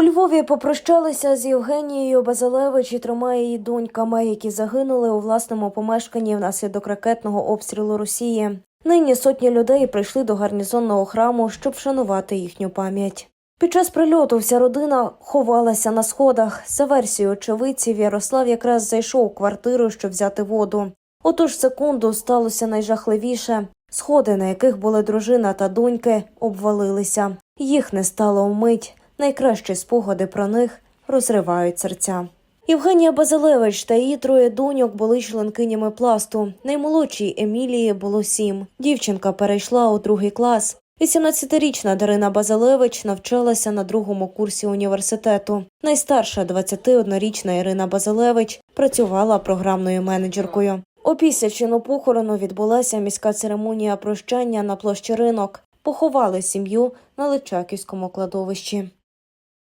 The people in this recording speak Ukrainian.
У Львові попрощалися з Євгенією Базилевич і трьома її доньками, які загинули у власному помешканні внаслідок ракетного обстрілу Росії. Нині сотні людей прийшли до гарнізонного храму, щоб вшанувати їхню пам'ять. Під час прильоту вся родина ховалася на сходах. За версією очевидців, Ярослав якраз зайшов у квартиру, щоб взяти воду. Отож секунду сталося найжахливіше. Сходи, на яких були дружина та доньки, обвалилися. Їх не стало вмить. Найкращі спогади про них розривають серця. Євгенія Базилевич та її троє доньок були членкинями пласту. Наймолодшій Емілії було сім. Дівчинка перейшла у другий клас. 18-річна Дарина Базилевич навчалася на другому курсі університету. Найстарша 21-річна Ірина Базилевич працювала програмною менеджеркою. Опісля чину похорону відбулася міська церемонія прощання на площі ринок. Поховали сім'ю на Личаківському кладовищі.